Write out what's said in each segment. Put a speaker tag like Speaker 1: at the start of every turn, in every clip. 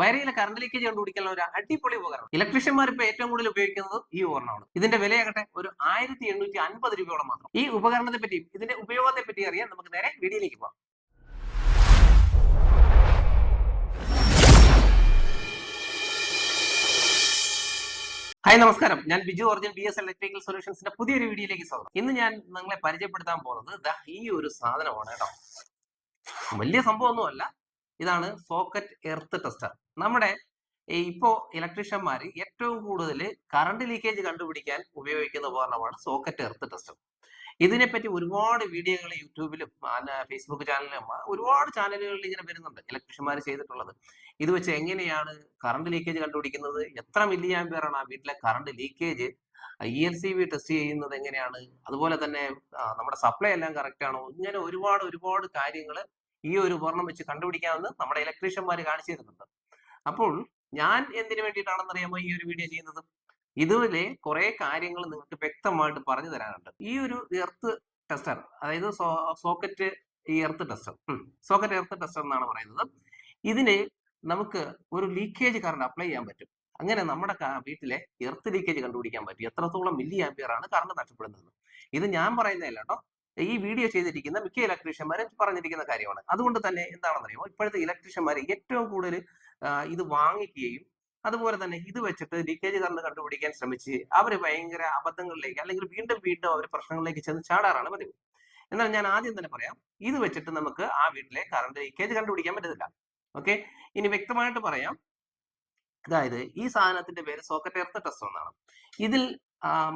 Speaker 1: വയറിങ്ങിലെ current leakage കണ്ടുപിടിക്കാൻ ഒരു അടിപൊളി ഉപകരണം. ഇലക്ട്രീഷ്യന്മാർ ഇപ്പൊ ഏറ്റവും കൂടുതൽ ഉപയോഗിക്കുന്നത് ഈ ഉപകരണമാണ്. ഇതിന്റെ വിലയാകട്ടെ ഒരു ആയിരത്തി എണ്ണൂറ്റി അൻപത് രൂപയോളം മാത്രം. ഈ ഉപകരണത്തെ പറ്റിയും ഇതിന്റെ ഉപയോഗത്തെ പറ്റി അറിയാൻ നമുക്ക് നേരെ വീഡിയോയിലേക്ക് പോകാം. ഹായ് നമസ്കാരം. ഞാൻ Biju Arjun B S electrical സൊല്യൂഷൻസിന്റെ പുതിയൊരു വീഡിയോയിലേക്ക് സ്വാഗതം. ഇന്ന് ഞാൻ നിങ്ങളെ പരിചയപ്പെടുത്താൻ പോകുന്നത് ഈ ഒരു സാധനമാണ് കേട്ടോ. വലിയ സംഭവമൊന്നുമല്ല. ഇതാണ് സോക്കറ്റ് എർത്ത് ടെസ്റ്റർ. നമ്മുടെ ഇപ്പോ ഇലക്ട്രീഷ്യന്മാർ ഏറ്റവും കൂടുതൽ കറണ്ട് ലീക്കേജ് കണ്ടുപിടിക്കാൻ ഉപയോഗിക്കുന്ന ഉപകരണമാണ് സോക്കറ്റ് എർത്ത് ടെസ്റ്റർ. ഇതിനെപ്പറ്റി ഒരുപാട് വീഡിയോകൾ യൂട്യൂബിലും ഫേസ്ബുക്ക് ചാനലിലും ഒരുപാട് ചാനലുകളിൽ ഇങ്ങനെ വരുന്നുണ്ട് ഇലക്ട്രീഷ്യന്മാർ ചെയ്തിട്ടുള്ളത്. ഇത് വെച്ച് എങ്ങനെയാണ് കറണ്ട് ലീക്കേജ് കണ്ടുപിടിക്കുന്നത്? എത്ര മില്ലി ആംപിയർ ആണ് ആ വീട്ടിലെ current leakage? E L C B test ചെയ്യുന്നത് എങ്ങനെയാണ്? അതുപോലെ തന്നെ നമ്മുടെ സപ്ലൈ എല്ലാം കറക്റ്റ് ആണോ ഇങ്ങനെ ഒരുപാട് ഒരുപാട് കാര്യങ്ങൾ ഈ ഒരു ഉപകരണം വെച്ച് കണ്ടുപിടിക്കാമെന്ന് നമ്മുടെ ഇലക്ട്രീഷ്യന്മാർ കാണിച്ചു തരുന്നുണ്ട്. അപ്പോൾ ഞാൻ എന്തിനു വേണ്ടിയിട്ടാണെന്ന് അറിയാമോ ഈ ഒരു വീഡിയോ ചെയ്യുന്നത്? ഇതുപോലെ കുറെ കാര്യങ്ങൾ നിങ്ങൾക്ക് വ്യക്തമായിട്ട് പറഞ്ഞു തരാനുണ്ട്. ഈ ഒരു എർത്ത് ടെസ്റ്റർ അതായത് സോക്കറ്റ് ഈ earth tester socket earth tester എന്നാണ് പറയുന്നത്. ഇതിന് നമുക്ക് ഒരു ലീക്കേജ് കറണ്ട് അപ്ലൈ ചെയ്യാൻ പറ്റും. അങ്ങനെ നമ്മുടെ വീട്ടിലെ എർത്ത് ലീക്കേജ് കണ്ടുപിടിക്കാൻ പറ്റും. എത്രത്തോളം മില്ലി ആംപിയർ ആണ് കറണ്ട് നഷ്ടപ്പെടുന്നത്. ഇത് ഞാൻ പറയുന്നതല്ല കേട്ടോ. ഈ വീഡിയോ ചെയ്തിരിക്കുന്ന മിക്ക ഇലക്ട്രീഷ്യന്മാരും പറഞ്ഞിരിക്കുന്ന കാര്യമാണ്. അതുകൊണ്ട് തന്നെ എന്താണെന്ന് അറിയുമോ ഇപ്പോഴത്തെ ഇലക്ട്രീഷ്യന്മാർ ഏറ്റവും കൂടുതൽ ഇത് വാങ്ങിക്കുകയും അതുപോലെ തന്നെ ഇത് വെച്ചിട്ട് ലീക്കേജ് കറണ്ട് കണ്ടുപിടിക്കാൻ ശ്രമിച്ച് അവർ ഭയങ്കര അബദ്ധങ്ങളിലേക്ക് അല്ലെങ്കിൽ വീണ്ടും വീണ്ടും അവർ പ്രശ്നങ്ങളിലേക്ക് ചെന്ന് ചാടാറാണ് പതിവ്. എന്നാൽ ഞാൻ ആദ്യം തന്നെ പറയാം ഇത് വെച്ചിട്ട് നമുക്ക് ആ വീട്ടിലെ കറണ്ട് ലീക്കേജ് കണ്ടുപിടിക്കാൻ പറ്റത്തില്ല. ഓക്കെ ഇനി വ്യക്തമായിട്ട് പറയാം. അതായത് ഈ സാധനത്തിന്റെ പേര് സോക്കറ്റ് എർത്ത് ടെസ്റ്റ് എന്നാണ്. ഇതിൽ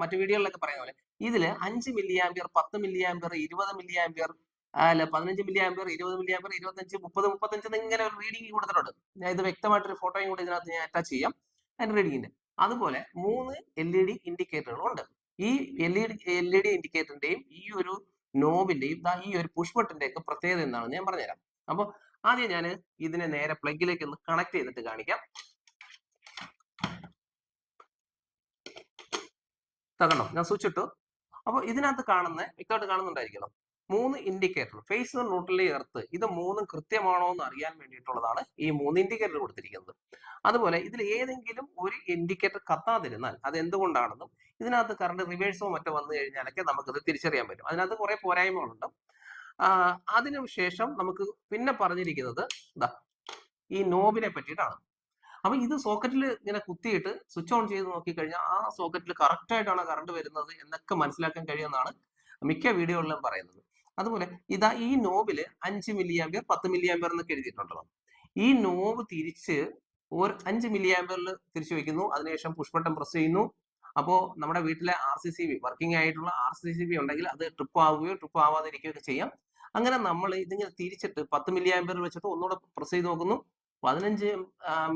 Speaker 1: മറ്റു വീഡിയോകളിലൊക്കെ പറയുന്ന പോലെ. ഇതിൽ അഞ്ച് മില്ലി ആംപിയർ പത്ത് മില്ലി ആംപിയർ ഇരുപത് മില്ലി ആംപിയർ അല്ല പതിനഞ്ച് മില്ലി ആംപിയർ ഇരുപത് മില്ലി ആംപിയർ ഇരുപത്തഞ്ച് മുപ്പത് മുപ്പത്തഞ്ച് ഇങ്ങനെ ഒരു റീഡിംഗ് കൊടുത്തിട്ടുണ്ട്. ഞാൻ ഇത് വ്യക്തമായിട്ടൊരു ഫോട്ടോയും കൂടി ഇതിനകത്ത് ഞാൻ അറ്റാച്ച് ചെയ്യാം. അതിന്റെ റീഡിങ്ങിന്റെ അതുപോലെ മൂന്ന് എൽ ഇ ഡി ഇൻഡിക്കേറ്ററുകളും ഉണ്ട്. ഈ L E D L E D ഇൻഡിക്കേറ്ററിന്റെയും ഈ ഒരു നോബിന്റെയും ഈ ഒരു പുഷ് ബട്ടന്റെ ഒക്കെ പ്രത്യേകത എന്താണെന്ന് ഞാൻ പറഞ്ഞുതരാം. അപ്പൊ ആദ്യം ഞാൻ ഇതിനെ നേരെ പ്ലഗിലേക്ക് ഒന്ന് കണക്ട് ചെയ്തിട്ട് കാണിക്കാം. തകണോ ഞാൻ സ്വിച്ച് ഇട്ടു. അപ്പൊ ഇതിനകത്ത് കാണുന്ന വ്യക്തമായിട്ട് കാണുന്നുണ്ടായിരിക്കണം മൂന്ന് ഇൻഡിക്കേറ്റർ ഫേസ് ന്യൂട്രലി എർത്ത് ഇത് മൂന്നും കൃത്യമാണോ എന്ന് അറിയാൻ വേണ്ടിയിട്ടുള്ളതാണ് ഈ മൂന്ന് ഇൻഡിക്കേറ്റർ കൊടുത്തിരിക്കുന്നത്. അതുപോലെ ഇതിൽ ഏതെങ്കിലും ഒരു ഇൻഡിക്കേറ്റർ കത്താതിരുന്നാൽ അത് എന്തുകൊണ്ടാണെന്നും ഇതിനകത്ത് കറണ്ട് റിവേഴ്സോ മറ്റോ വന്നു കഴിഞ്ഞാലൊക്കെ നമുക്കത് തിരിച്ചറിയാൻ പറ്റും. അതിനകത്ത് കുറെ പോരായ്മകളുണ്ട്. അതിനുശേഷം നമുക്ക് പിന്നെ പറഞ്ഞിരിക്കുന്നത് ഈ നോബിനെ പറ്റിയിട്ടാണ്. അപ്പൊ ഇത് സോക്കറ്റിൽ ഇങ്ങനെ കുത്തിയിട്ട് സ്വിച്ച് ഓൺ ചെയ്ത് നോക്കിക്കഴിഞ്ഞാൽ ആ സോക്കറ്റിൽ കറക്റ്റ് ആയിട്ടാണ് കറണ്ട് വരുന്നത് എന്നൊക്കെ മനസ്സിലാക്കാൻ കഴിയുമെന്നാണ് മിക്ക വീഡിയോകളിലും പറയുന്നത്. അതുപോലെ ഇതാ ഈ നോബിൽ അഞ്ച് മില്ലി ആംബിയർ പത്ത് മില്ലി ആംബിയർ എന്നൊക്കെ എഴുതിയിട്ടുണ്ടല്ലോ. ഈ നോബ് തിരിച്ച് ഒരു അഞ്ച് മില്ലി ആംബിയറിൽ തിരിച്ചു വെക്കുന്നു. അതിനുശേഷം പുഷ് ബട്ടൺ പ്രസ് ചെയ്യുന്നു. അപ്പോ നമ്മുടെ വീട്ടിലെ R C C B working ആയിട്ടുള്ള ആർ സി സി ബി ഉണ്ടെങ്കിൽ അത് ട്രിപ്പ് ആവുകയോ ട്രിപ്പ് ആവാതിരിക്കുകയോ ഒക്കെ ചെയ്യാം. അങ്ങനെ നമ്മൾ ഇതിങ്ങനെ തിരിച്ചിട്ട് പത്ത് മില്ലി വെച്ചിട്ട് ഒന്നുകൂടെ പ്രസ് ചെയ്ത് നോക്കുന്നു. പതിനഞ്ച്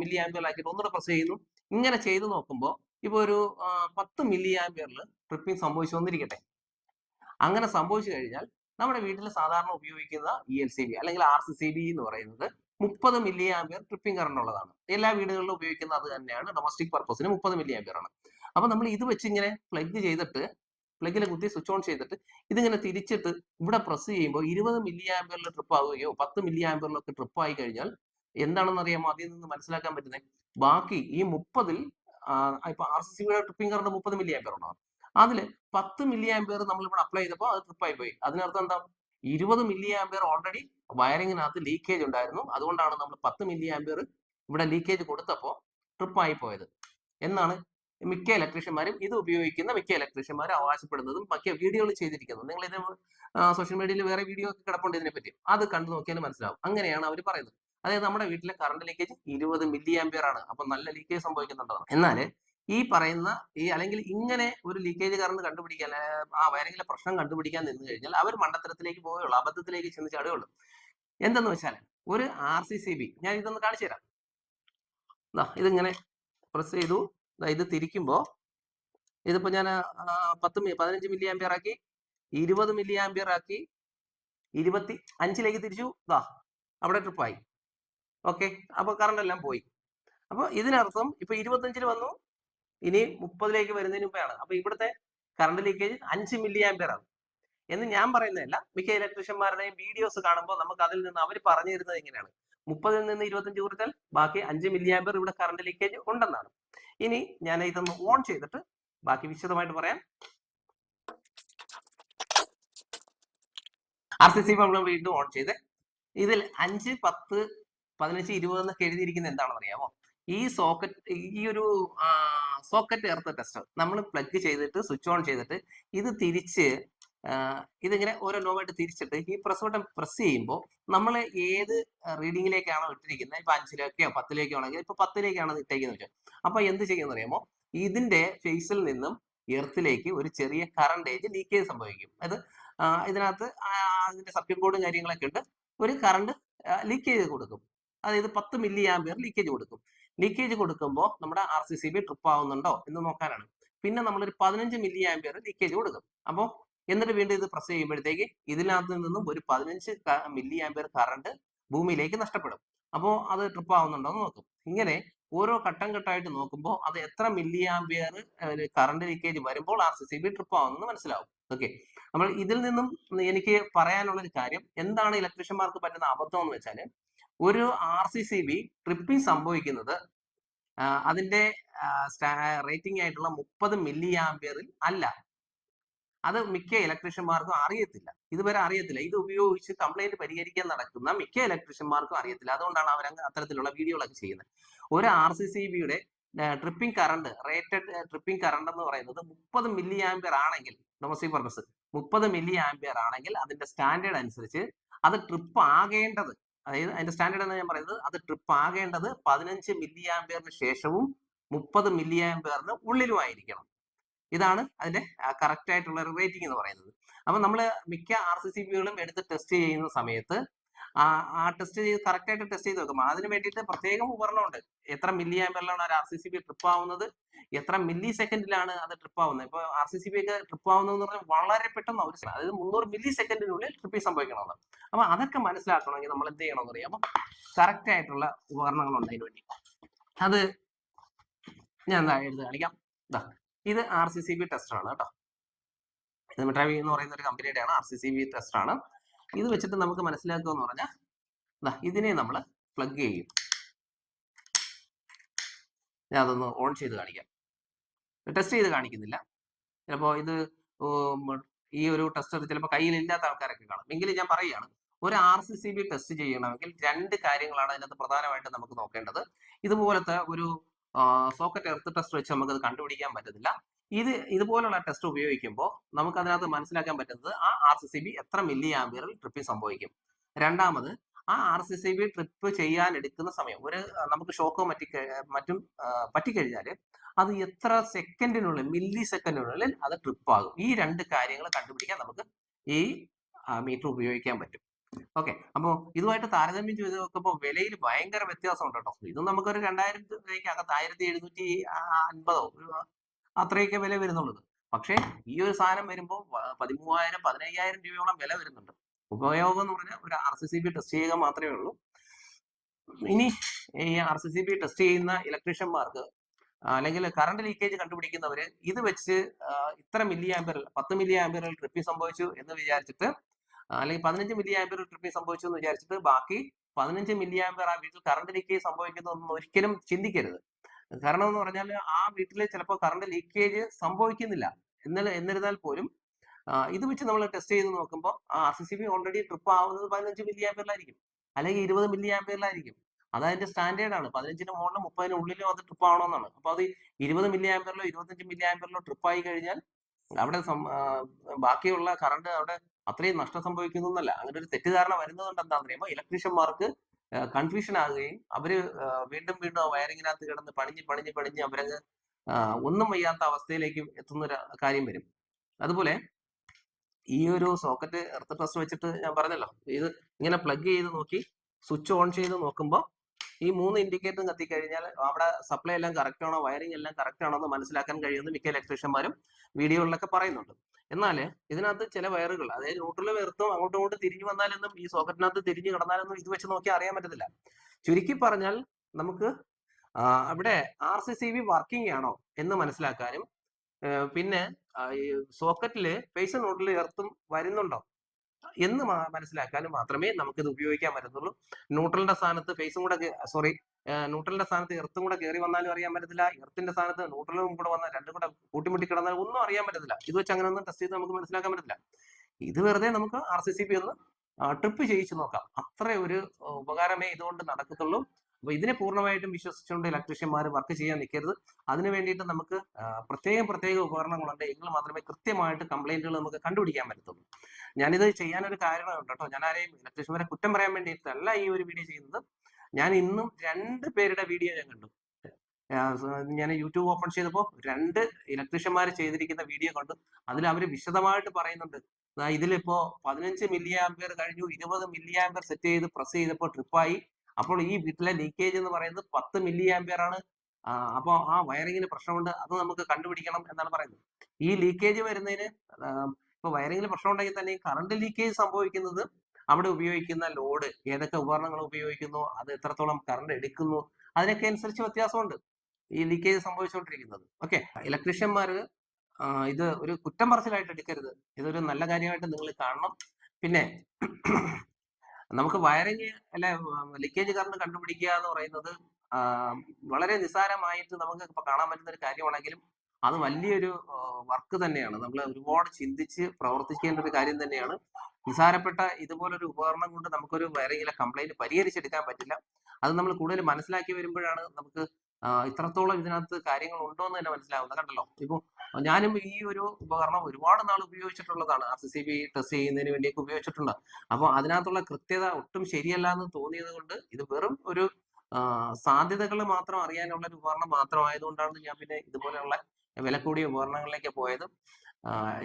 Speaker 1: മില്ലി ആംബിയർ ആക്കിയിട്ട് ഒന്നുകൂടെ പ്രസ് ചെയ്യുന്നു. ഇങ്ങനെ ചെയ്ത് നോക്കുമ്പോൾ ഇപ്പൊ ഒരു പത്ത് മില്ലി ആംബിയറിൽ ട്രിപ്പിംഗ് സംഭവിച്ചു വന്നിരിക്കട്ടെ. അങ്ങനെ സംഭവിച്ചു കഴിഞ്ഞാൽ നമ്മുടെ വീട്ടിൽ സാധാരണ ഉപയോഗിക്കുന്ന ഇ എൽ സി ബി അല്ലെങ്കിൽ ആർ സി സി ബി എന്ന് പറയുന്നത് മുപ്പത് മില്ലി ആംബിയർ ട്രിപ്പിംഗ് കറണ്ട് ഉള്ളതാണ്. എല്ലാ വീടുകളിലും ഉപയോഗിക്കുന്ന അത് തന്നെയാണ്. ഡൊമസ്റ്റിക് പർപ്പസിന് മുപ്പത് മില്ലി ആംബിയർ ആണ്. അപ്പൊ നമ്മൾ ഇത് വെച്ച് ഇങ്ങനെ പ്ലഗ് ചെയ്തിട്ട് പ്ലഗിൽ കുത്തി സ്വിച്ച് ഓൺ ചെയ്തിട്ട് ഇതിങ്ങനെ തിരിച്ചിട്ട് ഇവിടെ പ്രസ് ചെയ്യുമ്പോൾ ഇരുപത് മില്ലി ആംബിയറിൽ ട്രിപ്പ് ആവുകയോ പത്ത് മില്ലി ആംബിയറിലൊക്കെ ട്രിപ്പ് ആയി കഴിഞ്ഞാൽ എന്താണെന്ന് അറിയാമോ അതിൽ നിന്ന് മനസ്സിലാക്കാൻ പറ്റുന്നത് ബാക്കി ഈ മുപ്പതിൽ ഇപ്പൊ ആർ സി സിയുടെ ട്രിപ്പിംഗ് കറണ്ട് മുപ്പത് മില്ലി ആംബിയർ ഉണ്ടാവും അതിൽ പത്ത് മില്ലി ആംബിയർ നമ്മൾ ഇവിടെ അപ്ലൈ ചെയ്തപ്പോൾ അത് ട്രിപ്പായി പോയി അതിനർത്ഥം എന്താ? ഇരുപത് മില്ലി ആംബിയർ ഓൾറെഡി വയറിങ്ങിനകത്ത് ലീക്കേജ് ഉണ്ടായിരുന്നു. അതുകൊണ്ടാണ് നമ്മൾ പത്ത് മില്ലി ആംബിയർ ഇവിടെ ലീക്കേജ് കൊടുത്തപ്പോൾ ട്രിപ്പായി പോയത്. എന്നാണ് മിക്ക ഇലക്ട്രീഷ്യന്മാരും ഇത് ഉപയോഗിക്കുന്ന മിക്ക ഇലക്ട്രീഷ്യന്മാരും അവകാശപ്പെടുന്നതും മിക്ക വീഡിയോകൾ ചെയ്തിരിക്കുന്നത്. നിങ്ങൾ ഇത് സോഷ്യൽ മീഡിയയിൽ വേറെ വീഡിയോ ഒക്കെ കിടപ്പുണ്ട് ഇതിനെപ്പറ്റി. അത് കണ്ടു നോക്കിയാൽ മനസ്സിലാവും. അങ്ങനെയാണ് അവർ പറയുന്നത്. അതായത് നമ്മുടെ വീട്ടിലെ കറണ്ട് ലീക്കേജ് ഇരുപത് മില്ലി ആംബിയർ ആണ്. അപ്പൊ നല്ല ലീക്കേജ് സംഭവിക്കുന്നുണ്ടാവും എന്നാൽ ഈ പറയുന്ന ഈ അല്ലെങ്കിൽ ഇങ്ങനെ ഒരു ലീക്കേജ് കറണ്ട് കണ്ടുപിടിക്കാൻ ആ, വയറിലെ പ്രശ്നം കണ്ടുപിടിക്കാൻ നിന്ന് കഴിഞ്ഞാൽ അവർ മണ്ടത്തരത്തിലേക്ക് പോവുകയുള്ളൂ. അബദ്ധത്തിലേക്ക് ചെന്ന് ചാടുകയുള്ളൂ. എന്തെന്ന് വെച്ചാൽ ഒരു ആർ സി സി ബി ഞാൻ ഇതൊന്ന് കാണിച്ചു തരാം. ഇതിങ്ങനെ പ്രസ് ചെയ്തു. ഇത് തിരിക്കുമ്പോ ഇതിപ്പോ ഞാൻ പത്ത് പതിനഞ്ച് മില്ലി ആംബിയർ ആക്കി ഇരുപത് മില്ലി ആംബിയർ ആക്കി ഇരുപത്തി അഞ്ചിലേക്ക് തിരിച്ചു. ദാ അവിടെ ട്രിപ്പായി ഓക്കെ. അപ്പൊ കറണ്ട് എല്ലാം പോയി. അപ്പൊ ഇതിനർത്ഥം ഇപ്പൊ ഇരുപത്തഞ്ചിൽ വന്നു. ഇനി മുപ്പതിലേക്ക് വരുന്നതിന് മുമ്പെയാണ് അപ്പൊ ഇവിടുത്തെ കറണ്ട് ലീക്കേജ് അഞ്ച് മില്ലി ആംപിയർ ആണ്. എന്ന് ഞാൻ പറയുന്നതല്ല. മിക്ക ഇലക്ട്രീഷ്യന്മാരുടെയും വീഡിയോസ് കാണുമ്പോൾ നമുക്ക് അതിൽ നിന്ന് അവർ പറഞ്ഞു തരുന്നത് എങ്ങനെയാണ് മുപ്പതിൽ നിന്ന് ഇരുപത്തഞ്ച് കുറച്ചാൽ ബാക്കി അഞ്ച് മില്ലി ആംപിയർ ഇവിടെ കറണ്ട് ലീക്കേജ് ഉണ്ടെന്നാണ്. ഇനി ഞാൻ ഇതൊന്ന് ഓൺ ചെയ്തിട്ട് ബാക്കി വിശദമായിട്ട് പറയാം. ആർ സി സി നമ്മൾ വീണ്ടും ഓൺ ചെയ്ത്. ഇതിൽ അഞ്ച് പത്ത് പതിനഞ്ച് ഇരുപത് എന്നൊക്കെ എഴുതിയിരിക്കുന്നത് എന്താണെന്ന് അറിയാമോ ഈ സോക്കറ്റ് ഈ ഒരു സോക്കറ്റ് എർത്ത് ടെസ്റ്റർ നമ്മൾ പ്ലഗ് ചെയ്തിട്ട് സ്വിച്ച് ഓൺ ചെയ്തിട്ട് ഇത് തിരിച്ച് ഇതിങ്ങനെ ഓരോ നോവായിട്ട് തിരിച്ചിട്ട് ഈ പ്രസ് ബട്ടൺ പ്രസ് ചെയ്യുമ്പോൾ നമ്മൾ ഏത് റീഡിങ്ങിലേക്കാണോ ഇട്ടിരിക്കുന്നത്? ഇപ്പൊ അഞ്ചിലേക്കോ പത്തിലേക്കോ ആണെങ്കിൽ ഇപ്പൊ പത്തിലേക്കാണ് ഇട്ടേക്കുന്നത് വെച്ചാൽ അപ്പൊ എന്ത് ചെയ്യുന്ന അറിയാമോ ഇതിന്റെ ഫേസിൽ നിന്നും എർത്തിലേക്ക് ഒരു ചെറിയ കറണ്ടേജ് ലീക്കേജ് സംഭവിക്കും. അത് ഇതിനകത്ത് അതിന്റെ സർക്യൂട്ട് ബോർഡും കാര്യങ്ങളൊക്കെ ഉണ്ട്. ഒരു കറണ്ട് ലീക്കേജ് കൊടുക്കും. അതായത് പത്ത് മില്ലി ആംബിയർ ലീക്കേജ് കൊടുക്കും. ലീക്കേജ് കൊടുക്കുമ്പോൾ നമ്മുടെ R C C B trip ആവുന്നുണ്ടോ എന്ന് നോക്കാനാണ്. പിന്നെ നമ്മളൊരു പതിനഞ്ച് മില്ലി ആംബിയർ ലീക്കേജ് കൊടുക്കും. അപ്പോൾ എന്നിട്ട് വീണ്ടും ഇത് പ്രസ് ചെയ്യുമ്പോഴത്തേക്ക് ഇതിനകത്ത് നിന്നും ഒരു പതിനഞ്ച് മില്ലി ആംബിയർ കറണ്ട് ഭൂമിയിലേക്ക് നഷ്ടപ്പെടും. അപ്പോൾ അത് ട്രിപ്പ് ആവുന്നുണ്ടോ എന്ന് നോക്കും. ഇങ്ങനെ ഓരോ ഘട്ടം ഘട്ടമായിട്ട് നോക്കുമ്പോൾ അത് എത്ര മില്ലി ആംബിയർ കറണ്ട് ലീക്കേജ് വരുമ്പോൾ R C C B trip ആവുമെന്ന് മനസ്സിലാവും. ഓക്കെ അപ്പോൾ ഇതിൽ നിന്നും എനിക്ക് പറയാനുള്ള ഒരു കാര്യം എന്താണ് ഇലക്ട്രീഷ്യന്മാർക്ക് പറ്റുന്ന അബദ്ധം എന്ന് വെച്ചാൽ ഒരു R C C B tripping സംഭവിക്കുന്നത് അതിന്റെ റേറ്റിംഗ് ആയിട്ടുള്ള മുപ്പത് മില്ലി ആംബിയറിൽ അല്ല. അത് മിക്ക ഇലക്ട്രീഷ്യന്മാർക്കും അറിയത്തില്ല. ഇതുവരെ അറിയത്തില്ല. ഇത് ഉപയോഗിച്ച് കംപ്ലൈന്റ് പരിഹരിക്കാൻ നടക്കുന്ന മിക്ക ഇലക്ട്രീഷ്യന്മാർക്കും അറിയത്തില്ല. അതുകൊണ്ടാണ് അവർ അത്തരത്തിലുള്ള വീഡിയോകളൊക്കെ ചെയ്യുന്നത്. ഒരു ആർ സി സി ബിയുടെ tripping current rated tripping current എന്ന് പറയുന്നത് മുപ്പത് മില്ലി ആംബിയർ ആണെങ്കിൽ ഡൊമസ്റ്റിക് പർപ്പസ് മുപ്പത് മില്ലി ആംബിയർ ആണെങ്കിൽ അതിന്റെ സ്റ്റാൻഡേർഡ് അനുസരിച്ച് അത് ട്രിപ്പ് ആകേണ്ടത് അതായത് അതിന്റെ സ്റ്റാൻഡേർഡ് എന്ന് ഞാൻ പറയുന്നത്? അത് ട്രിപ്പ് ആകേണ്ടത് പതിനഞ്ച് മില്ലി ആംബിയറിന് ശേഷവും മുപ്പത് മില്ലി ആംബിയറിന് ഉള്ളിലുമായിരിക്കണം ഇതാണ് അതിന്റെ കറക്റ്റ് ആയിട്ടുള്ള റേറ്റിംഗ് എന്ന് പറയുന്നത്. അപ്പൊ നമ്മൾ മിക്ക ആർ സി സി ബികളും എടുത്ത് ടെസ്റ്റ് ചെയ്യുന്ന സമയത്ത് ആ ആ ടെസ്റ്റ് ചെയ്ത് കറക്റ്റ് ആയിട്ട് ടെസ്റ്റ് ചെയ്ത് നോക്കുമ്പോൾ അതിന് വേണ്ടിയിട്ട് പ്രത്യേകം ഉപകരണമുണ്ട്. എത്ര മില്ലി ആമ്പറിലാണ് ഒരു R C C B trip ആവുന്നത്? എത്ര മില്ലി സെക്കൻഡിലാണ് അത് ട്രിപ്പ് ആവുന്നത്? ഇപ്പൊ ആർ സി സി ബി ഒക്കെ ട്രിപ്പ് ആവുന്നതെന്ന് പറഞ്ഞാൽ വളരെ പെട്ടെന്ന് അവർ അതായത് മുന്നൂറ് മില്ലി സെക്കൻഡിനുള്ളിൽ ട്രിപ്പ് സംഭവിക്കണമെന്ന്. അപ്പൊ അതൊക്കെ മനസ്സിലാക്കണമെങ്കിൽ നമ്മൾ എന്ത് ചെയ്യണമെന്ന് അറിയാം അപ്പൊ കറക്റ്റ് ആയിട്ടുള്ള ഉപകരണങ്ങളുണ്ട് അതിന് വേണ്ടി. അത് ഞാൻ എന്താ എഴുതി കാണിക്കാം. ഇതാ R C C B tester ആണ് കേട്ടോ. മിട്രാവി എന്ന് പറയുന്ന ഒരു കമ്പനിയുടെ ആണ് R C C B tester ആണ്. ഇത് വെച്ചിട്ട് നമുക്ക് മനസ്സിലാക്കുക എന്ന് പറഞ്ഞാൽ ഇതിനെ നമ്മൾ പ്ലഗ് ചെയ്യും. ഞാൻ അതൊന്ന് ഓൺ ചെയ്ത് കാണിക്കാം. ടെസ്റ്റ് ചെയ്ത് കാണിക്കുന്നില്ല. ചിലപ്പോൾ ഇത് ഈ ഒരു ടെസ്റ്റർ ചിലപ്പോൾ കയ്യിലില്ലാത്ത ആൾക്കാരൊക്കെ കാണും. എങ്കിലും ഞാൻ പറയുകയാണ് ഒരു R C C B test ചെയ്യണമെങ്കിൽ രണ്ട് കാര്യങ്ങളാണ് അതിനകത്ത് പ്രധാനമായിട്ട് നമുക്ക് നോക്കേണ്ടത്. ഇതുപോലത്തെ ഒരു സോക്കറ്റ് എർത്ത് ടെസ്റ്റ് വെച്ച് നമുക്ക് അത് കണ്ടുപിടിക്കാൻ പറ്റത്തില്ല. ഇത് ഇതുപോലുള്ള ടെസ്റ്റ് ഉപയോഗിക്കുമ്പോൾ നമുക്ക് അതിനകത്ത് മനസ്സിലാക്കാൻ പറ്റുന്നത് ആ ആർ സി സി ബി എത്ര മില്ലി ആംബിയറിൽ ട്രിപ്പിംഗ് സംഭവിക്കും. രണ്ടാമത് ആ R C C B trip ചെയ്യാൻ എടുക്കുന്ന സമയം ഒരു നമുക്ക് ഷോക്കോ മറ്റി മറ്റും പറ്റിക്കഴിഞ്ഞാൽ അത് എത്ര സെക്കൻഡിനുള്ളിൽ മില്ലി സെക്കൻഡിനുള്ളിൽ അത് ട്രിപ്പ് ആകും. ഈ രണ്ട് കാര്യങ്ങൾ കണ്ടുപിടിക്കാൻ നമുക്ക് ഈ മീറ്റർ ഉപയോഗിക്കാൻ പറ്റും. ഓക്കെ. അപ്പോൾ ഇതുമായിട്ട് താരതമ്യം ചെയ്ത് നോക്കുമ്പോൾ വിലയിൽ ഭയങ്കര വ്യത്യാസമുണ്ട് കേട്ടോ. ഇത് നമുക്കൊരു രണ്ടായിരം രൂപയ്ക്ക് അകത്ത് ആയിരത്തി എഴുന്നൂറ്റി അൻപതോ അത്രയൊക്കെ വില വരുന്നുള്ളത്. പക്ഷേ ഈ ഒരു സാധനം വരുമ്പോൾ പതിമൂവായിരം പതിനയ്യായിരം രൂപയോളം വില വരുന്നുണ്ട്. ഉപയോഗം എന്ന് പറഞ്ഞാൽ ഒരു R C C B test ചെയ്യുക മാത്രമേ ഉള്ളൂ. ഇനി ഈ R C C B test ചെയ്യുന്ന ഇലക്ട്രീഷ്യന്മാർക്ക് അല്ലെങ്കിൽ കറണ്ട് ലീക്കേജ് കണ്ടുപിടിക്കുന്നവര് ഇത് വെച്ച് ഇത്ര മില്ലി ആംബിയറിൽ പത്ത് മില്ലി ആംബിയറിൽ ട്രിപ്പി സംഭവിച്ചു എന്ന് വിചാരിച്ചിട്ട് അല്ലെങ്കിൽ പതിനഞ്ച് മില്ലി ആംബിയർ ട്രിപ്പി സംഭവിച്ചു എന്ന് വിചാരിച്ചിട്ട് ബാക്കി പതിനഞ്ച് മില്ലി ആംബിയർ ആ വീട്ടിൽ കറണ്ട് ലീക്കേജ് സംഭവിക്കുന്നു ഒന്നും ഒരിക്കലും ചിന്തിക്കരുത്. കാരണം എന്ന് പറഞ്ഞാൽ ആ വീട്ടിൽ ചിലപ്പോൾ കറണ്ട് ലീക്കേജ് സംഭവിക്കുന്നില്ല. എന്നാൽ എന്നിരുന്നാൽ പോലും ഇത് വെച്ച് നമ്മൾ ടെസ്റ്റ് ചെയ്ത് നോക്കുമ്പോൾ R C C B already trip ആവുന്നത് പതിനഞ്ച് മില്ലി ആമ്പിയറിലായിരിക്കും അല്ലെങ്കിൽ ഇരുപത് മില്ലി ആമ്പിയറിലായിരിക്കും അത് അതിന്റെ സ്റ്റാൻഡേർഡ് ആണ്. പതിനഞ്ചിന് മുകളിലും മുപ്പതിന് ഉള്ളിലും അത് ട്രിപ്പ് ആവണമെന്നാണ്. അപ്പൊ അത് ഇരുപത് മില്ലി ആമ്പിയറിലോ ഇരുപത്തഞ്ച് മില്ലി ആമ്പിയറിലോ ട്രിപ്പ് ആയി കഴിഞ്ഞാൽ അവിടെ ബാക്കിയുള്ള കറണ്ട് അവിടെ അത്രയും നഷ്ടം സംഭവിക്കുന്നു എന്നല്ല. അങ്ങനെ ഒരു തെറ്റിദ്ധാരണ വരുന്നതുകൊണ്ട് എന്താണെന്ന് അറിയുമ്പോൾ ഇലക്ട്രീഷ്യന്മാർക്ക് കൺഫ്യൂഷൻ ആകുകയും അവർ വീണ്ടും വീണ്ടും ആ വയറിങ്ങിനകത്ത് കിടന്ന് പണിഞ്ഞ് പണിഞ്ഞ് പണിഞ്ഞ് അവരങ്ങ് ഒന്നും വയ്യാത്ത അവസ്ഥയിലേക്ക് എത്തുന്ന ഒരു കാര്യം വരും. അതുപോലെ ഈ ഒരു സോക്കറ്റ് എർത്ത് പ്രസ് വെച്ചിട്ട് ഞാൻ പറഞ്ഞല്ലോ ഇത് ഇങ്ങനെ പ്ലഗ് ചെയ്ത് നോക്കി സ്വിച്ച് ഓൺ ചെയ്ത് നോക്കുമ്പോൾ ഈ മൂന്ന് ഇൻഡിക്കേറ്ററും കത്തിക്കഴിഞ്ഞാൽ അവിടെ സപ്ലൈ എല്ലാം കറക്റ്റ് ആണോ വയറിംഗ് എല്ലാം കറക്റ്റ് ആണോ എന്ന് മനസ്സിലാക്കാൻ കഴിയുമെന്ന് മിക്ക ഇലക്ട്രീഷ്യന്മാരും വീഡിയോകളിലൊക്കെ പറയുന്നുണ്ട്. എന്നാൽ ഇതിനകത്ത് ചില വയറുകൾ അതായത് ന്യൂട്രൽ വേർത്തും അങ്ങോട്ടും ഇങ്ങോട്ടും തിരിഞ്ഞു വന്നാലൊന്നും ഈ സോക്കറ്റിനകത്ത് തിരിഞ്ഞു കിടന്നാലൊന്നും ഇത് വെച്ച് നോക്കി അറിയാൻ പറ്റത്തില്ല. ചുരുക്കി പറഞ്ഞാൽ നമുക്ക് അവിടെ R C C B working ആണോ എന്ന് മനസ്സിലാക്കാനും പിന്നെ സോക്കറ്റിൽ ഫേസ് നോട്ടിൽ എർത്തും വരുന്നുണ്ടോ? എന്ന് മനസ്സിലാക്കാനും മാത്രമേ നമുക്ക് ഇത് ഉപയോഗിക്കാൻ പറ്റത്തുള്ളൂ. ന്യൂട്രലിന്റെ സ്ഥാനത്ത് ഫേസും കൂടെ സോറി ന്യൂട്രലിന്റെ സ്ഥാനത്ത് എർത്തും കൂടെ കയറി വന്നാലും അറിയാൻ പറ്റത്തില്ല. എർത്തിന്റെ സ്ഥാനത്ത് ന്യൂട്രലും കൂടെ വന്നാൽ രണ്ടും കൂടെ കൂട്ടിമുട്ടി കിടന്നാൽ ഒന്നും അറിയാൻ പറ്റത്തില്ല. ഇത് വെച്ച് അങ്ങനെ ഒന്നും ടെസ്റ്റ് ചെയ്ത് നമുക്ക് മനസ്സിലാക്കാൻ പറ്റത്തില്ല. ഇത് വെറുതെ നമുക്ക് ആർ സി സി പി ഒന്ന് ട്രിപ്പ് ചെയ്യിച്ച് നോക്കാം. അത്ര ഒരു ഉപകാരമേ ഇതുകൊണ്ട് നടക്കത്തുള്ളൂ. അപ്പൊ ഇതിനെ പൂർണമായിട്ടും വിശ്വസിച്ചുകൊണ്ട് ഇലക്ട്രീഷ്യന്മാർ വർക്ക് ചെയ്യാൻ നിൽക്കരുത് അതിനു വേണ്ടിയിട്ട് നമുക്ക് പ്രത്യേകം പ്രത്യേക ഉപകരണങ്ങളുണ്ട്. എങ്കിൽ മാത്രമേ കൃത്യമായിട്ട് കംപ്ലൈന്റുകൾ നമുക്ക് കണ്ടുപിടിക്കാൻ പറ്റത്തുള്ളൂ. ഞാനിത് ചെയ്യാനൊരു കാരണമുണ്ട് കേട്ടോ ഞാൻ ആരെയും ഇലക്ട്രീഷ്യന്മാരെ കുറ്റം പറയാൻ വേണ്ടിയിട്ടല്ല ഈ ഒരു വീഡിയോ ചെയ്യുന്നത്. ഞാൻ ഇന്നും രണ്ട് പേരുടെ വീഡിയോ ഞാൻ കണ്ടു. ഞാൻ യൂട്യൂബ് ഓപ്പൺ ചെയ്തപ്പോൾ രണ്ട് ഇലക്ട്രീഷ്യന്മാർ ചെയ്തിരിക്കുന്ന വീഡിയോ കണ്ടു. അതിൽ അവർ വിശദമായിട്ട് പറയുന്നുണ്ട്. ഇതിലിപ്പോ പതിനഞ്ച് മില്ലി ആംബിയർ കഴിഞ്ഞു ഇരുപത് മില്ലി ആംബിയർ സെറ്റ് ചെയ്ത് പ്രസ് ചെയ്തപ്പോൾ ട്രിപ്പായി അപ്പോൾ ഈ വീട്ടിലെ ലീക്കേജ് എന്ന് പറയുന്നത് പത്ത് മില്ലി ആംബിയർ ആണ് അപ്പോൾ ആ വയറിങ്ങിന് പ്രശ്നമുണ്ട്. അത് നമുക്ക് കണ്ടുപിടിക്കണം എന്നാണ് പറയുന്നത്. ഈ ലീക്കേജ് വരുന്നതിന് ഇപ്പൊ വയറിങ്ങിൽ പ്രശ്നം ഉണ്ടെങ്കിൽ തന്നെ കറണ്ട് ലീക്കേജ് സംഭവിക്കുന്നത് അവിടെ ഉപയോഗിക്കുന്ന ലോഡ് ഏതൊക്കെ ഉപകരണങ്ങൾ ഉപയോഗിക്കുന്നു അത് എത്രത്തോളം കറണ്ട് എടുക്കുന്നു അതിനൊക്കെ അനുസരിച്ച് വ്യത്യാസമുണ്ട് ഈ ലീക്കേജ് സംഭവിച്ചുകൊണ്ടിരിക്കുന്നത്. ഓക്കെ ഇലക്ട്രീഷ്യന്മാർ ഇത് ഒരു കുറ്റം പറച്ചിലായിട്ട് എടുക്കരുത്. ഇതൊരു നല്ല കാര്യമായിട്ട് നിങ്ങൾ കാണണം. പിന്നെ നമുക്ക് വയറിങ് അല്ലെ ലീക്കേജ് കറണ്ട് കണ്ടുപിടിക്കുക എന്ന് പറയുന്നത് വളരെ നിസ്സാരമായിട്ട് നമുക്ക് കാണാൻ പറ്റുന്ന ഒരു കാര്യമാണെങ്കിലും അത് വലിയൊരു വർക്ക് തന്നെയാണ്. നമ്മൾ ഒരുപാട് ചിന്തിച്ച് പ്രവർത്തിക്കേണ്ട ഒരു കാര്യം തന്നെയാണ്. നിസാരപ്പെട്ട ഇതുപോലൊരു ഉപകരണം കൊണ്ട് നമുക്കൊരു വയറിങ്ങിലെ കംപ്ലൈന്റ് പരിഹരിച്ചെടുക്കാൻ പറ്റില്ല. അത് നമ്മൾ കൂടുതൽ മനസ്സിലാക്കി വരുമ്പോഴാണ് നമുക്ക് ഇത്രത്തോളം ഇതിനകത്ത് കാര്യങ്ങൾ ഉണ്ടോ എന്ന് തന്നെ മനസ്സിലാവുന്നത്. കണ്ടല്ലോ? ഇപ്പൊ ഞാനും ഈ ഒരു ഉപകരണം ഒരുപാട് നാൾ ഉപയോഗിച്ചിട്ടുള്ളതാണ്. R C C B test ചെയ്യുന്നതിന് വേണ്ടിയൊക്കെ ഉപയോഗിച്ചിട്ടുണ്ട്. അപ്പോൾ അതിനകത്തുള്ള കൃത്യത ഒട്ടും ശരിയല്ല എന്ന് തോന്നിയത് കൊണ്ട് ഇത് വെറും ഒരു സാധ്യതകൾ മാത്രം അറിയാനുള്ള ഒരു ഉപകരണം മാത്രമായതുകൊണ്ടാണ് ഞാൻ പിന്നെ ഇതുപോലെയുള്ള വില കൂടിയ ഉപകരണങ്ങളിലേക്ക് പോയത്.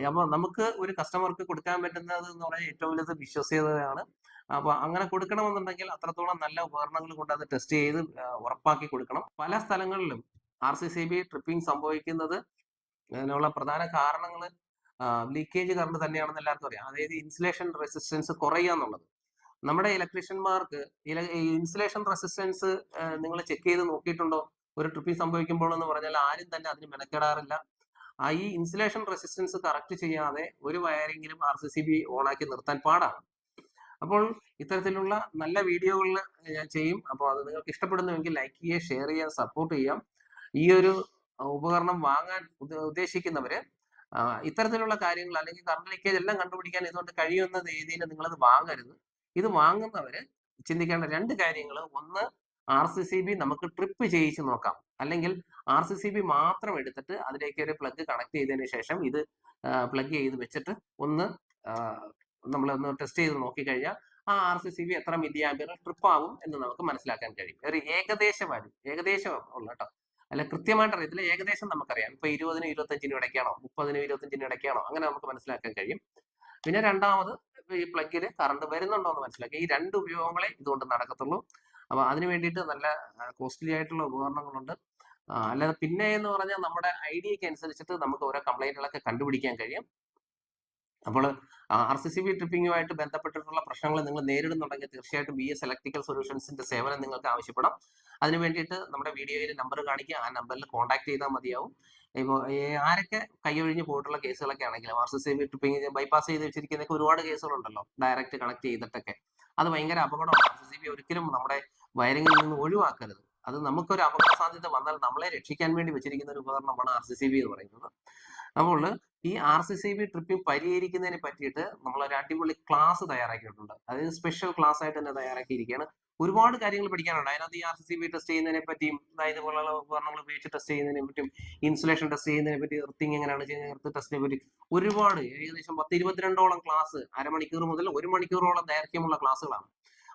Speaker 1: അപ്പോൾ നമുക്ക് ഒരു കസ്റ്റമർക്ക് കൊടുക്കാൻ പറ്റുന്നത് എന്ന് പറഞ്ഞാൽ ഏറ്റവും വലുത് വിശ്വസ്യതയാണ്. അപ്പൊ അങ്ങനെ കൊടുക്കണമെന്നുണ്ടെങ്കിൽ അത്രത്തോളം നല്ല ഉപകരണങ്ങൾ കൊണ്ട് അത് ടെസ്റ്റ് ചെയ്ത് ഉറപ്പാക്കി കൊടുക്കണം. പല സ്ഥലങ്ങളിലും R C C B tripping സംഭവിക്കുന്നത് അതിനുള്ള പ്രധാന കാരണങ്ങൾ ലീക്കേജ് കറണ്ട് തന്നെയാണെന്ന് എല്ലാവർക്കും അറിയാം. അതായത് ഇൻസുലേഷൻ റെസിസ്റ്റൻസ് കുറയുക എന്നുള്ളത്. നമ്മുടെ ഇലക്ട്രീഷ്യന്മാർക്ക് ഇൻസുലേഷൻ റെസിസ്റ്റൻസ് നിങ്ങൾ ചെക്ക് ചെയ്ത് നോക്കിയിട്ടുണ്ടോ? ഒരു ട്രിപ്പിംഗ് സംഭവിക്കുമ്പോൾ എന്ന് പറഞ്ഞാൽ ആരും തന്നെ അതിന് മെനക്കെടാറില്ല. ആ ഈ ഇൻസുലേഷൻ റെസിസ്റ്റൻസ് കറക്റ്റ് ചെയ്യാതെ ഒരു വയറിങ്ങിലും ആർ സി സി ബി ഓണാക്കി നിർത്താൻ പാടാണ്. അപ്പോൾ ഇത്തരത്തിലുള്ള നല്ല വീഡിയോകളിൽ ഞാൻ ചെയ്യും. അപ്പോൾ അത് നിങ്ങൾക്ക് ഇഷ്ടപ്പെടുന്നുവെങ്കിൽ ലൈക്ക് ചെയ്യുക ഷെയർ ചെയ്യുക സപ്പോർട്ട് ചെയ്യാം ഈ ഒരു ഉപകരണം വാങ്ങാൻ ഉദ്ദ- ഉദ്ദേശിക്കുന്നവര് ഇത്തരത്തിലുള്ള കാര്യങ്ങൾ അല്ലെങ്കിൽ കറണ്ട് ലീക്കേജ് എല്ലാം കണ്ടുപിടിക്കാൻ ഇതുകൊണ്ട് കഴിയുന്ന രീതിയിൽ നിങ്ങളത് വാങ്ങരുത്. ഇത് വാങ്ങുന്നവര് ചിന്തിക്കേണ്ട രണ്ട് കാര്യങ്ങൾ ഒന്ന് ആർ സി സി ബി നമുക്ക് ട്രിപ്പ് ചെയ്യിച്ച് നോക്കാം. അല്ലെങ്കിൽ ആർ സി സി ബി മാത്രം എടുത്തിട്ട് അതിലേക്ക് ഒരു പ്ലഗ് കണക്ട് ചെയ്തതിന് ശേഷം ഇത് പ്ലഗ് ചെയ്ത് വെച്ചിട്ട് ഒന്ന് നമ്മൾ ഒന്ന് ടെസ്റ്റ് ചെയ്ത് നോക്കിക്കഴിഞ്ഞാൽ ആ ആർ സി സി ബി എത്ര മില്ലിയാമ്പിയർ ട്രിപ്പ് ആവും എന്ന് നമുക്ക് മനസ്സിലാക്കാൻ കഴിയും. ഒരു ഏകദേശ വാല്യൂ ഏകദേശം ഉള്ളട്ടോ അല്ല കൃത്യമായിട്ട് അറിയത്തില്ല ഏകദേശം നമുക്കറിയാം. ഇപ്പൊ ഇരുപതിനും ഇരുപത്തഞ്ചിനും ഇടയ്ക്കാണോ? മുപ്പതിനും ഇരുപത്തഞ്ചിനും ഇടയ്ക്കാണോ? അങ്ങനെ നമുക്ക് മനസ്സിലാക്കാൻ കഴിയും. പിന്നെ രണ്ടാമത് ഈ പ്ലഗിൽ കറണ്ട് വരുന്നുണ്ടോ എന്ന് മനസ്സിലാക്കി. ഈ രണ്ട് ഉപയോഗങ്ങളെ ഇതുകൊണ്ട് നടക്കത്തുള്ളൂ. അപ്പൊ അതിന് വേണ്ടിയിട്ട് നല്ല കോസ്റ്റ്ലി ആയിട്ടുള്ള ഉപകരണങ്ങളുണ്ട്. അല്ലാതെ പിന്നെ എന്ന് പറഞ്ഞാൽ നമ്മുടെ ഐഡിയക്ക് അനുസരിച്ചിട്ട് നമുക്ക് ഓരോ കംപ്ലൈന്റുകളൊക്കെ കണ്ടുപിടിക്കാൻ കഴിയും. അപ്പോൾ ആർ സി സി ബി ട്രിപ്പിങ്ങുമായിട്ട് ബന്ധപ്പെട്ടിട്ടുള്ള പ്രശ്നങ്ങൾ നിങ്ങൾ നേരിടുന്നുണ്ടെങ്കിൽ തീർച്ചയായിട്ടും ബി എസ് ഇലക്ട്രിക്കൽ സൊല്യൂഷൻസിന്റെ സേവനം നിങ്ങൾക്ക് ആവശ്യപ്പെടാം. അതിന് വേണ്ടിയിട്ട് നമ്മുടെ വീഡിയോയിൽ നമ്പർ കാണിക്കുക. ആ നമ്പറിൽ കോൺടാക്ട് ചെയ്താൽ മതിയാവും. ഇപ്പോൾ ആരൊക്കെ കൈയൊഴിഞ്ഞ് പോയിട്ടുള്ള കേസുകളൊക്കെ ആണെങ്കിലും R C C tripping bypass ചെയ്ത് വെച്ചിരിക്കുന്ന ഒരുപാട് കേസുകളുണ്ടല്ലോ ഡയറക്റ്റ് കണക്ട് ചെയ്തിട്ടൊക്കെ. അത് ഭയങ്കര അപകടമാണ്. ആർ സി സി ബി ഒരിക്കലും നമ്മുടെ വയറിംഗിൽ നിന്ന് ഒഴിവാക്കരുത്. അത് നമുക്കൊരു അപകട സാധ്യത വന്നാൽ നമ്മളെ രക്ഷിക്കാൻ വേണ്ടി വെച്ചിരിക്കുന്ന ഒരു ഉപകരണമാണ് ആർ സി സി ബി എന്ന് പറയുന്നത്. അപ്പോൾ ഈ R C C B tripping പരിഹരിക്കുന്നതിനെ പറ്റിയിട്ട് നമ്മൾ ഒരു അടിപൊളി ക്ലാസ് തയ്യാറാക്കിയിട്ടുണ്ട്. അതായത് സ്പെഷ്യൽ ക്ലാസ് ആയിട്ട് തന്നെ തയ്യാറാക്കിയിരിക്കുകയാണ്. ഒരുപാട് കാര്യങ്ങൾ പഠിക്കാനുണ്ട്. അതിനകത്ത് ഈ R C C B test ചെയ്യുന്നതിനെ പറ്റിയും അതായത് പോലുള്ള ഉപകരണങ്ങൾ ഉപയോഗിച്ച് ടെസ്റ്റ് ചെയ്യുന്നതിനെ പറ്റിയും ഇൻസുലേഷൻ ടെസ്റ്റ് ചെയ്യുന്നതിനെ പറ്റി എർത്തിങ് എങ്ങനെയാണ് ചെയ്യുന്നത് എർത്ത് ടെസ്റ്റിനെ പറ്റി ഒരുപാട് ഏകദേശം പത്ത് ഇരുപത്തിരണ്ടോളം ക്ലാസ് അരമണിക്കൂർ മുതൽ ഒരു മണിക്കൂറോളം ദൈർഘ്യമുള്ള ക്ലാസ്സുകളാണ്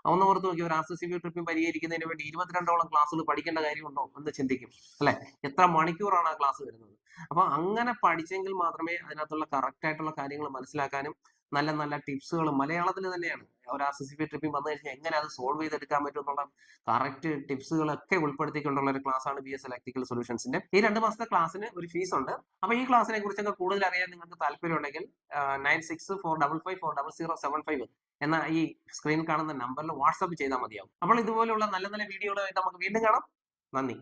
Speaker 1: ഒന്ന് ഓർത്ത് നോക്കി ഒരു R C C B tripping പരിഹരിക്കുന്നതിന് വേണ്ടി ഇരുപത്തിരണ്ടോളം ക്ലാസ്സുകൾ പഠിക്കേണ്ട കാര്യമുണ്ടോ എന്ന് ചിന്തിക്കും അല്ലെ? എത്ര മണിക്കൂറാണ് ആ ക്ലാസ് വരുന്നത്? അപ്പൊ അങ്ങനെ പഠിച്ചെങ്കിൽ മാത്രമേ അതിനകത്തുള്ള കറക്റ്റ് ആയിട്ടുള്ള കാര്യങ്ങൾ മനസ്സിലാക്കാനും നല്ല നല്ല ടിപ്സുകളും മലയാളത്തിൽ തന്നെയാണ്. ഒരു ആർ സി സി പി ട്രിപ്പിൽ വന്നു കഴിഞ്ഞാൽ എങ്ങനെ അത് സോൾവ് ചെയ്തെടുക്കാൻ പറ്റും എന്നുള്ള കറക്റ്റ് ടിപ്സുകളൊക്കെ ഉൾപ്പെടുത്തിക്കൊണ്ടുള്ള ഒരു ക്ലാസ് ആണ് ബി എസ് ഇലക്ട്രിക്കൽ സൊല്യൂഷൻസിന്റെ ഈ രണ്ട് മാസത്തെ ക്ലാസ്സിന് ഒരു ഫീസ് ഉണ്ട്. അപ്പൊ ഈ ക്ലാസ്സിനെ കുറിച്ചൊക്കെ കൂടുതൽ അറിയാൻ നിങ്ങൾക്ക് താല്പര്യം ഉണ്ടെങ്കിൽ nine six four double five four double zero seven five എന്ന ഈ സ്ക്രീനിൽ കാണുന്ന നമ്പറിൽ വാട്സ്ആപ്പ് ചെയ്താൽ മതിയാവും. അപ്പോൾ ഇതുപോലുള്ള നല്ല നല്ല വീഡിയോകളായിട്ട് നമുക്ക് വീണ്ടും കാണാം. നന്ദി.